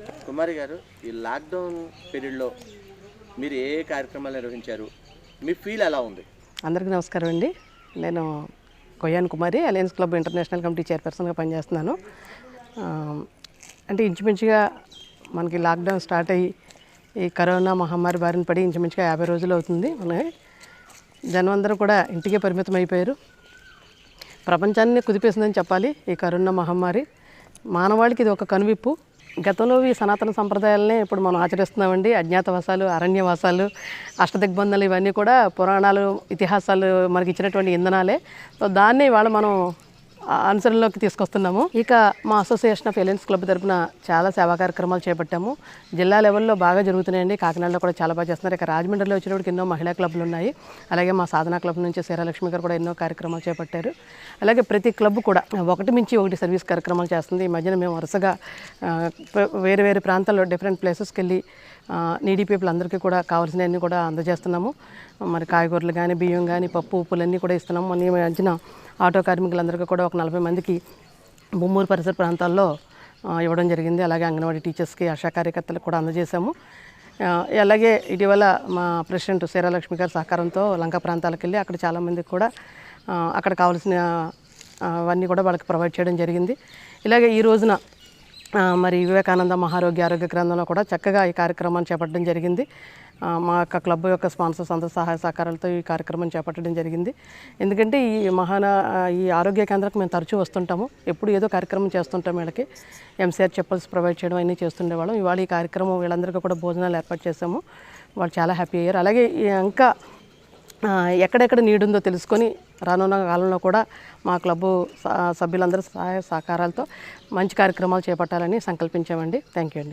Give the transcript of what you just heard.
కుమారి గారు ఈ లాక్డౌన్ పీరియడ్లో మీరు ఏ కార్యక్రమాలు నిర్వహించారు? మీ ఫీల్ ఎలా ఉంది? అందరికీ నమస్కారం అండి. నేను Koyyan Kumari alliance club international committee చైర్పర్సన్గా పనిచేస్తున్నాను. అంటే ఇంచుమించుగా మనకి లాక్డౌన్ స్టార్ట్ అయ్యి ఈ కరోనా మహమ్మారి బారిన పడి ఇంచుమించుగా యాభై రోజులు అవుతుంది. మన జనం అందరూ కూడా ఇంటికే పరిమితం అయిపోయారు. ప్రపంచాన్ని కుదిపేసిందని చెప్పాలి ఈ కరోనా మహమ్మారి. మానవాళికి ఇది ఒక కనువిప్పు. గతంలో ఈ సనాతన సంప్రదాయాలనే ఇప్పుడు మనం ఆచరిస్తున్నామండి. అజ్ఞాతవాసాలు అరణ్యవాసాలు అష్టదిగ్బంధాలు ఇవన్నీ కూడా పురాణాలు ఇతిహాసాలు మనకి ఇచ్చినటువంటి ఇంధనాలే. సో దాన్ని ఇవాళ మనం అనుసరణలోకి తీసుకొస్తున్నాము. ఇక మా అసోసియేషన్ ఆఫ్ ఎలియన్స్ క్లబ్ తరపున చాలా సేవా కార్యక్రమాలు చేపట్టాము. జిల్లా లెవెల్లో బాగా జరుగుతున్నాయండి. కాకినాడలో కూడా చాలా బాగా చేస్తున్నారు. ఇక రాజమండ్రిలో వచ్చినప్పుడు ఎన్నో మహిళా క్లబ్లు ఉన్నాయి. అలాగే మా సాధనా క్లబ్ నుంచి సీరాలక్ష్మి గారు కూడా ఎన్నో కార్యక్రమాలు చేపట్టారు. అలాగే ప్రతి క్లబ్ కూడా ఒకటి మించి ఒకటి సర్వీస్ కార్యక్రమాలు చేస్తుంది. ఈ మధ్యన మేము వరుసగా వేరే వేరే ప్రాంతాల్లో డిఫరెంట్ ప్లేసెస్కి వెళ్ళి నీడీ పీపుల్ అందరికీ కూడా కావాల్సినవన్నీ కూడా అందజేస్తున్నాము. మరి కాయగూరలు కానీ బియ్యం కానీ పప్పు ఉప్పులన్నీ కూడా ఇస్తున్నాము. మొన్న మధ్యన ఆటో కార్మికులందరికీ కూడా ఒక నలభై మందికి బొమ్మూరు పరిసర ప్రాంతాల్లో ఇవ్వడం జరిగింది. అలాగే అంగన్వాడీ టీచర్స్కి ఆశా కార్యకర్తలకు కూడా అందజేశాము. అలాగే ఇటీవల మా ప్రెసిడెంట్ సీరాలక్ష్మి గారి సహకారంతో లంక ప్రాంతాలకు వెళ్ళి అక్కడ చాలామందికి కూడా అక్కడ కావాల్సిన అవన్నీ కూడా వాళ్ళకి ప్రొవైడ్ చేయడం జరిగింది. ఇలాగే ఈ రోజున మరి వివేకానంద మహారోగ్య ఆరోగ్య గ్రంథంలో కూడా చక్కగా ఈ కార్యక్రమాన్ని చేపట్టడం జరిగింది. మా యొక్క క్లబ్ యొక్క స్పాన్సర్స్ అందరి సహాయ సహకారాలతో ఈ కార్యక్రమం చేపట్టడం జరిగింది. ఎందుకంటే ఈ మహాన ఈ ఆరోగ్య కేంద్రానికి మేము తరచూ వస్తుంటాము. ఎప్పుడు ఏదో కార్యక్రమం చేస్తుంటాం వీళ్ళకి. ఎంసీఆర్ చెప్పల్స్ ప్రొవైడ్ చేయడం అన్నీ చేస్తుండేవాళ్ళం ఇవాళ ఈ కార్యక్రమం వీళ్ళందరికీ కూడా భోజనాలు ఏర్పాటు చేసాము వాళ్ళు చాలా హ్యాపీ అయ్యారు. అలాగే ఇంకా ఎక్కడెక్కడ నీడుందో తెలుసుకొని రానున్న కాలంలో కూడా మా క్లబ్బు సభ్యులందరూ సహాయ సహకారాలతో మంచి కార్యక్రమాలు చేపట్టాలని సంకల్పించామండి. థ్యాంక్ యూ అండి.